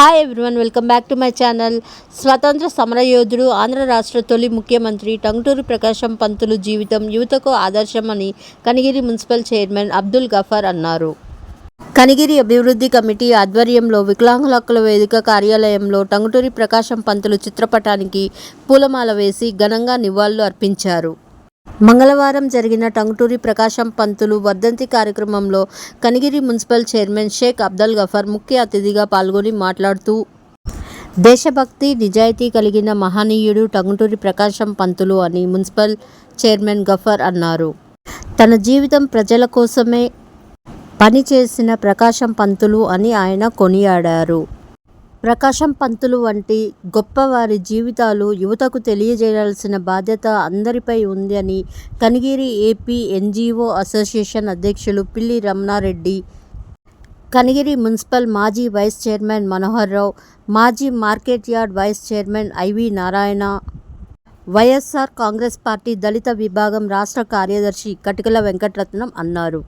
Hi everyone welcome back to my channel స్వతంత్ర సమరయోధుడు ఆంధ్ర రాష్ట్ర తొలి ముఖ్యమంత్రి టంగుటూరి ప్రకాశం పంతులు జీవితం యువతకు ఆదర్శమని కనిగిరి మున్సిపల్ చైర్మన్ అబ్దుల్ గఫార్ అన్నారు కనిగిరి అభివృద్ధి కమిటీ ఆధ్వర్యంలో వికలాంగుల హక్కుల వేదిక కార్యాలయంలో టంగుటూరి ప్రకాశం పంతులు చిత్రపటానికి పూలమాల వేసి ఘనంగా నివాళులు అర్పించారు మంగళవారం జరిగిన టంగుటూరి ప్రకాశం పంతులు వర్ధంతి కార్యక్రమంలో కనిగిరి మున్సిపల్ చైర్మన్ షేక్ అబ్దల్ గఫర్ ముఖ్య అతిథిగా పాల్గొని మాట్లాడుతూ దేశభక్తి నిజాయితీ కలిగిన మహనీయుడు టంగుటూరి ప్రకాశం పంతులు అని మున్సిపల్ చైర్మన్ గఫర్ అన్నారు. తన జీవితం ప్రజల కోసమే పనిచేసిన ప్రకాశం పంతులు అని ఆయన కొనియాడారు. ప్రకాశం పంతులు వంటి గొప్పవారి జీవితాలు యువతకు తెలియజేయాల్సిన బాధ్యత అందరిపై ఉంది అని కనిగిరి ఏపీ ఎన్జిఓ అసోసియేషన్ అధ్యక్షులు పిల్లి రమణారెడ్డి కనిగిరి మున్సిపల్ మాజీ వైస్ చైర్మన్ మనోహర్ రావు మాజీ market yard vice chairman I V Narayana YSR Congress party దళిత విభాగం రాష్ట్ర కార్యదర్శి కటికల వెంకటరత్నం అన్నారు.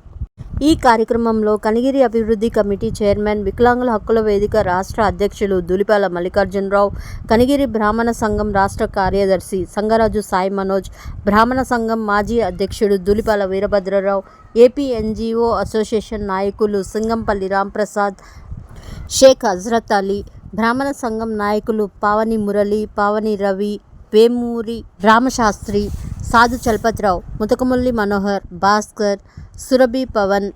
ఈ కార్యక్రమంలో కనిగిరి అభివృద్ధి కమిటీ చైర్మన్ వికలాంగుల హక్కుల వేదిక రాష్ట్ర అధ్యక్షులు దులిపాల మల్లికార్జునరావు కనిగిరి బ్రాహ్మణ సంఘం రాష్ట్ర కార్యదర్శి సంగరాజు సాయి మనోజ్ బ్రాహ్మణ సంఘం మాజీ అధ్యక్షుడు Dulipala Veerabhadrarao AP NGO association నాయకులు సింగంపల్లి రాంప్రసాద్ షేక్ హజరత్ అలీ బ్రాహ్మణ సంఘం నాయకులు పావని మురళి పావని రవి వేమూరి రామశాస్త్రి సాధు చలపతిరావు ముతకముల్లి మనోహర్ భాస్కర్ సురభి పవన్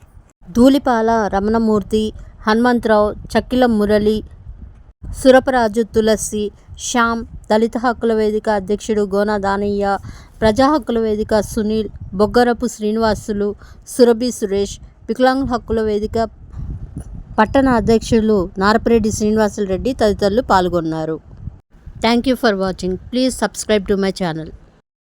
ధూళిపాల రమణమూర్తి హనుమంతరావు చక్కిల మురళి సురపరాజు తులసి శ్యామ్ దళిత హక్కుల వేదిక అధ్యక్షుడు గోనా దానయ్య ప్రజా హక్కుల వేదిక సునీల్ బొగ్గరపు శ్రీనివాసులు సురభి సురేష్ వికలాంగుల హక్కుల వేదిక పట్టణ అధ్యక్షులు నారపరెడ్డి శ్రీనివాసులు రెడ్డి తదితరులు పాల్గొన్నారు. Thank you for watching please subscribe to my channel